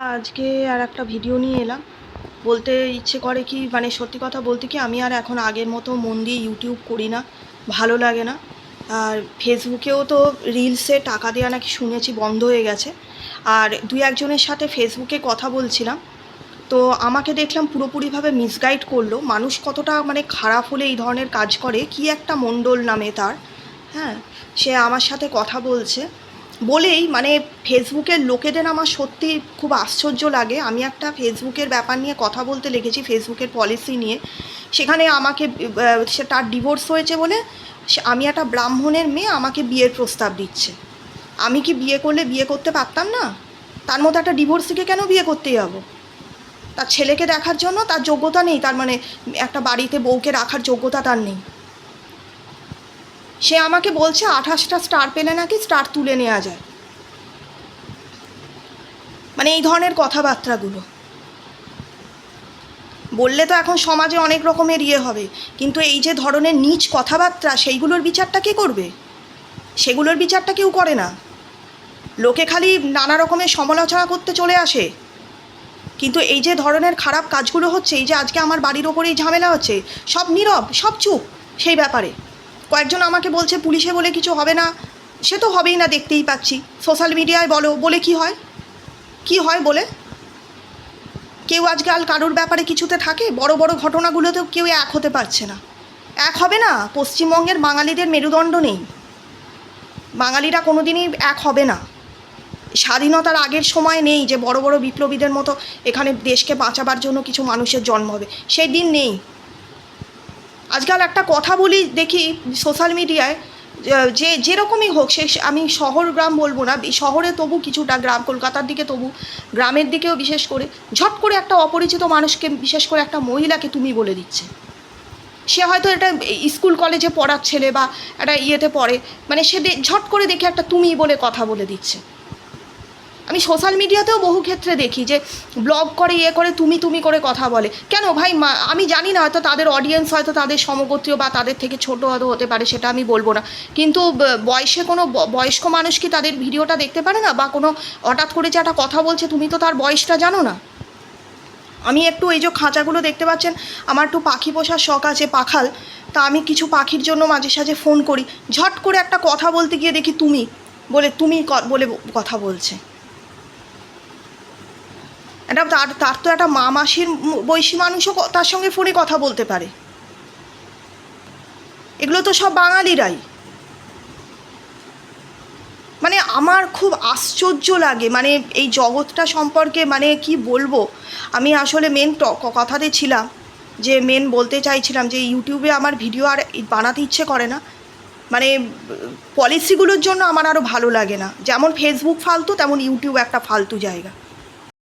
আজকে আর একটা ভিডিও নিয়ে এলাম। বলতে ইচ্ছে করে কি মানে সত্যি কথা বলতে কি, আমি আর এখন আগের মতো মন দিয়ে ইউটিউব করি না, ভালো লাগে না। আর ফেসবুকেও তো রিলসে টাকা দেওয়া নাকি শুনেছি বন্ধ হয়ে গেছে। আর দুই একজনের সাথে ফেসবুকে কথা বলছিলাম, তো আমাকে দেখলাম পুরোপুরিভাবে মিসগাইড করল। মানুষ কতটা মানে খারাপ হলে এই ধরনের কাজ করে, কি একটা মণ্ডল নামে তার হ্যাঁ? সে আমার সাথে কথা বলছে। বলেই মানে ফেসবুকের লোকেদের আমার সত্যি খুব আশ্চর্য লাগে। আমি একটা ফেসবুকের ব্যাপার নিয়ে কথা বলতে লেগেছি, ফেসবুকের পলিসি নিয়ে। সেখানে আমাকে সে তার ডিভোর্স হয়েছে বলে আমি একটা ব্রাহ্মণের মেয়ে আমাকে বিয়ের প্রস্তাব দিচ্ছে। আমি কি বিয়ে করলে বিয়ে করতে পারতাম না? তার মধ্যে একটা ডিভোর্সিকে কেন বিয়ে করতে যাব? তার ছেলেকে দেখার জন্য তার যোগ্যতা নেই, তার মানে একটা বাড়িতে বউকে রাখার যোগ্যতা তার নেই। সে আমাকে বলছে আঠাশটা স্টার পেলে নাকি স্টার তুলে নেওয়া যায়। মানে এই ধরনের কথাবার্তাগুলো। বললে তো এখন সমাজে অনেক রকমের ইয়ে হবে, কিন্তু এই যে ধরনের নিচ কথাবার্তা, সেইগুলোর বিচারটা কে করবে? সেগুলোর বিচারটা কেউ করে না। লোকে খালি নানা রকমের সমালোচনা করতে চলে আসে। কিন্তু এই যে ধরনের খারাপ কাজগুলো হচ্ছে, এই যে আজকে আমার বাড়ির ওপরেই ঝামেলা হচ্ছে, সব নীরব, সব চুপ সেই ব্যাপারে। কয়েকজন আমাকে বলছে, পুলিশে বলে কিছু হবে না। সে তো হবেই না, দেখতেই পাচ্ছি। সোশ্যাল মিডিয়ায় বলো, বলে কি হয়? কি হয় বলে? কেউ আজকাল কারোর ব্যাপারে কিছুতে থাকে? বড় বড় ঘটনাগুলোতেও কেউ এক হতে পারছে না। এক হবে না, পশ্চিমবঙ্গের বাঙালিদের মেরুদণ্ড নেই। বাঙালিরা কোনোদিনই এক হবে না। স্বাধীনতার আগের সময় নেই যে বড় বড় বিপ্লবীদের মতো এখানে দেশকে বাঁচাবার জন্য কিছু মানুষের জন্ম হবে। সেই দিন নেই। আজকাল একটা কথা বলি দেখি সোশ্যাল মিডিয়ায় যে- যেরকমই হোক, সে আমি শহর গ্রাম বলব না শহরে তবু কিছুটা গ্রাম, কলকাতার দিকে তবু, গ্রামের দিকেও বিশেষ করে, ঝট করে একটা অপরিচিত মানুষকে বিশেষ করে একটা মহিলাকে তুমি বলে দিচ্ছে। সে হয়তো এটা স্কুল কলেজে পড়ার ছেলে বা একটা ইয়েতে পড়ে মানে সে ঝট করে দেখে একটা তুমি বলে কথা বলে দিচ্ছে। আমি সোশ্যাল মিডিয়াতেও বহু ক্ষেত্রে দেখি যে ব্লগ করে ইয়ে করে, তুমি তুমি করে কথা বলে। কেন ভাই আমি জানি না হয়তো তাদের অডিয়েন্স হয়তো তাদের সমগোত্রীয় বা তাদের থেকে ছোট হয়তো হতে পারে, সেটা আমি বলব না। কিন্তু বয়সে কোনো বয়স্ক মানুষ কি তাদের ভিডিওটা দেখতে পারে না? বা কোনো হঠাৎ করে যে একটা কথা বলছে, তুমি তো তার বয়সটা জানো না। আমি একটু এই যে খাঁচাগুলো দেখতে পাচ্ছেন, আমার একটু পাখি পোষার শখ আছে, পাখাল। তা আমি কিছু পাখির জন্য মাঝে সাঝে ফোন করি। ঝট করে একটা কথা বলতে গিয়ে দেখি তুমি, বলে তুমি বলে কথা বলছে। একটা তার তার তো একটা মা মাসির বয়সী মানুষও তার সঙ্গে ফোনে কথা বলতে পারে। এগুলো তো সব বাঙালিরাই। মানে আমার খুব আশ্চর্য লাগে মানে এই জগৎটা সম্পর্কে মানে কি বলব? আমি আসলে মেন কথাতে ছিলাম, যে মেন বলতে চাইছিলাম যে ইউটিউবে আমার ভিডিও আর বানাতে ইচ্ছে করে না। মানে পলিসিগুলোর জন্য আমার আরও ভালো লাগে না। যেমন ফেসবুক ফালতু, তেমন ইউটিউব একটা ফালতু জায়গা।